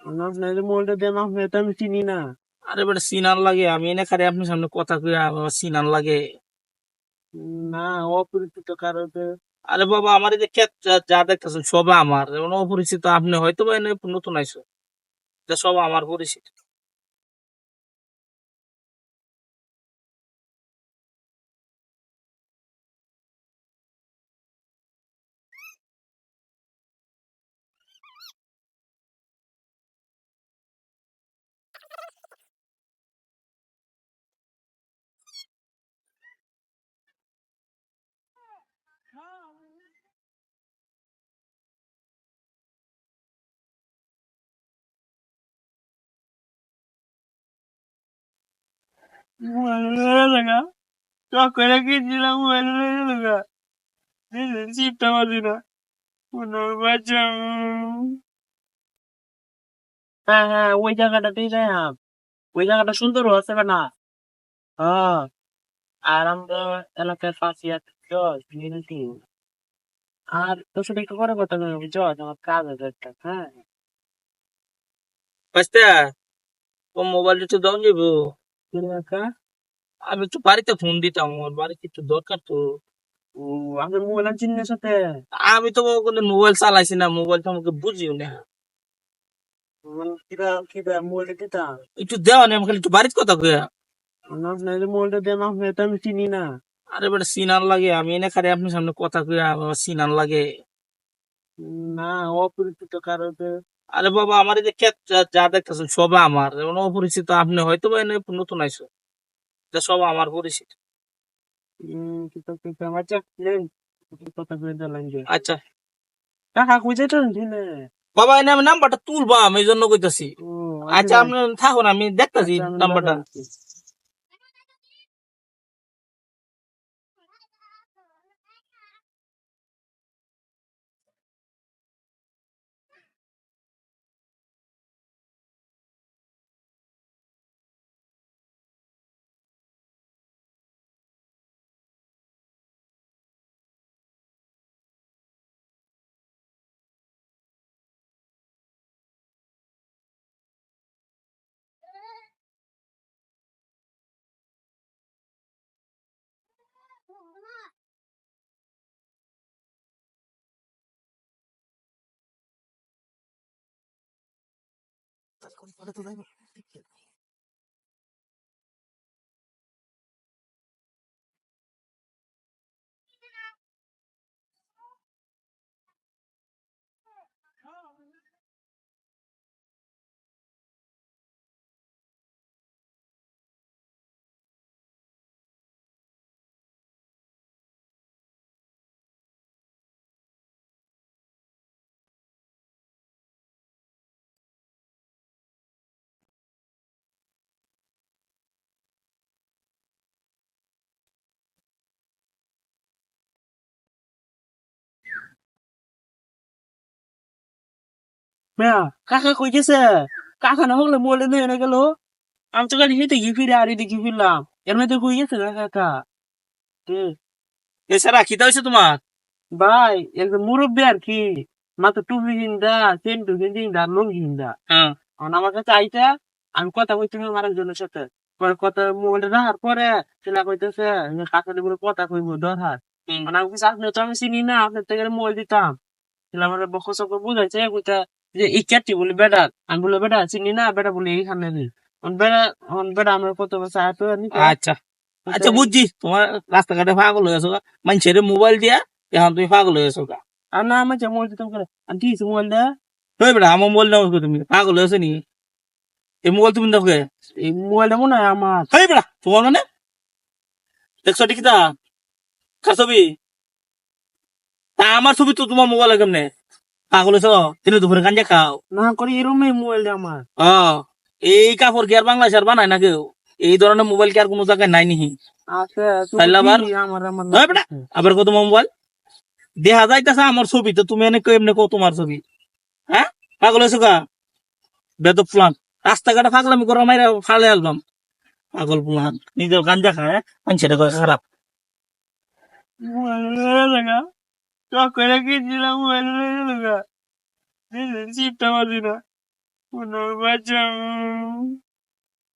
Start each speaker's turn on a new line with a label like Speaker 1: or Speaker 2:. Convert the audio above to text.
Speaker 1: আপনার মোবাইলটা দেন আপনি তো আমি চিনি না।
Speaker 2: আরে বেটা সিনার লাগে আমি এনে খারে আপনার সামনে কথা কইয়া আমার সিনার লাগে।
Speaker 1: না অপরিচিত কারণে
Speaker 2: আরে বাবা আমার এই যে ক্ষেত যা- যা দেখতেছেন সব আমার। অপরিচিত আপনি হয়তো বা এনে নতুন আইসো। এটা সব আমার পরিচিত।
Speaker 1: লাগা চক করে গেছিলাম মোবাইল লাগা চিপটা বাজি না হ্যাঁ হ্যাঁ ওই জায়গাটাতেই যাইলাম ওই জায়গাটা সুন্দর আছে না হ্যাঁ আর আমরা এলাকার পাশে একটা জজ নিয়েছি আর তোর সাথে একটু করে কথা বলব জজ আমার কাজ আছে একটা হ্যাঁ
Speaker 2: বাস্তা ও মোবাইলটা তো দাও যাব
Speaker 1: কি
Speaker 2: আমি একটু বাড়িতে ফোন দিতাম আমার বাড়িতে একটু দরকার তো।
Speaker 1: ও মোবাইল চিনের সাথে।
Speaker 2: আমি তো কোনো মোবাইল চালাইছি না মোবাইল তো আমাকে বুঝিও না।
Speaker 1: কিবা কিবা মোবাইলটা দিতাম
Speaker 2: একটু দেওয়া নেই আমাকে একটু বাড়িতে কথা কইয়া।
Speaker 1: আপনার মোবাইলটা দেন আপনি তো আমি চিনি না।
Speaker 2: আরে বেটা সিনার লাগে আমি এনে খারে আপনার সামনে কথা কইয়া আমার সিনার লাগে।
Speaker 1: না অপরিচিত কারণে
Speaker 2: আরে বাবা আমার এই যে ক্ষেত যা- যা দেখতেছেন সব আমার। যেমন অপরিচিত আপনি হয়তো বা এনে নতুন আইসো। এটা সব আমার পরিচিত।
Speaker 1: উম, কিন্তু কিন্তু আমার চাকরি কথা করে দিলাম যে।
Speaker 2: আচ্ছা।
Speaker 1: কাকা তো দিনে?
Speaker 2: বাবা এনে আমি নাম্বারটা তুলবাম এই জন্য কইতাছি।
Speaker 1: ও
Speaker 2: আচ্ছা। আপনি থাকুন আমি দেখতাছি
Speaker 1: আচ্ছা, আমি
Speaker 2: নাম্বারটা।
Speaker 1: 最高にありがとうございます。মেয়া কাকা কই গেছে কাকা না হলে মোবাইল নিয়ে এনে গেল আমি তো গাড়ি হেঁটে গিয়ে ফিরে আর এদিকে ফিরলাম এর মধ্যে কই গেছে না কাকা?
Speaker 2: এছাড়া খিদা হয়েছে তোমার
Speaker 1: ভাই একদম মুরব্বী আর কি মাত্র টুপি কিনদা সেন্টু কিনদা লুঙ্গি কিনদা
Speaker 2: হ্যাঁ
Speaker 1: আমার কাছে আইতা আমি কথা কইতে আমার একজনের সাথে কথা মোবাইলটা রাখার পরে সেটা কইতেছে কাকালি বলে কথা কইবো দরকার। মানে আমি কিছু আপনি তো আমি চিনি না আপনার থেকে মোবাইল দিতাম আমার বকস বুঝাইছে কইতা যে এই ক্যাটটি বলে বেটা আমি বলে বেটা চিনি না বেটা বলে এইখানে বেটা বেটা আমার কত বছর আয়
Speaker 2: আচ্ছা। আচ্ছা বুঝছি। তোমার রাস্তাঘাটে পাগল হয়ে গেছো মানুষের মোবাইল দিয়া এখন তুমি পাগল হয়ে গেছো গা।
Speaker 1: আর না আমার যে মোবাইল দিতাম করে আন্টি মোবাইল দে
Speaker 2: ওই বেটা আমার মোবাইল নাও তুমি। পাগল হয়েছে নি? এই মোবাইল তুমি দেখো
Speaker 1: এই মোবাইলটা মনে হয় আমার।
Speaker 2: এই বেটা তোমার মানে? দেখছ ঠিক তা কার ছবি? তা আমার ছবি তো তোমার মোবাইল কেমনে? পাগল হয়েছ তিনি দুপুরে গাঞ্জা খাও।
Speaker 1: না করে এরকমই মোবাইলটা আমার
Speaker 2: ও এই কাপড় কি আর বাংলাদেশ আর বানায় না কেউ এই ধরনের মোবাইল কি আর কোনো জায়গায় নাই নিহি আবার? কত মোবাইল দেখা যাইতেছে আমার ছবি তো তুমি এনে এমনি কো তোমার ছবি। হ্যাঁ পাগল হয়েছো গা। বেদ প্লান রাস্তাঘাটে পাগলামি করা মাইরা ফালে আলবাম পাগল প্লান নিজের গাঞ্জা খায় মানুষের খারাপ
Speaker 1: মোবাইল লাগা চক করে গেছিলাম মোবাইল লাগা চিপটা বাজি না বাঁচাও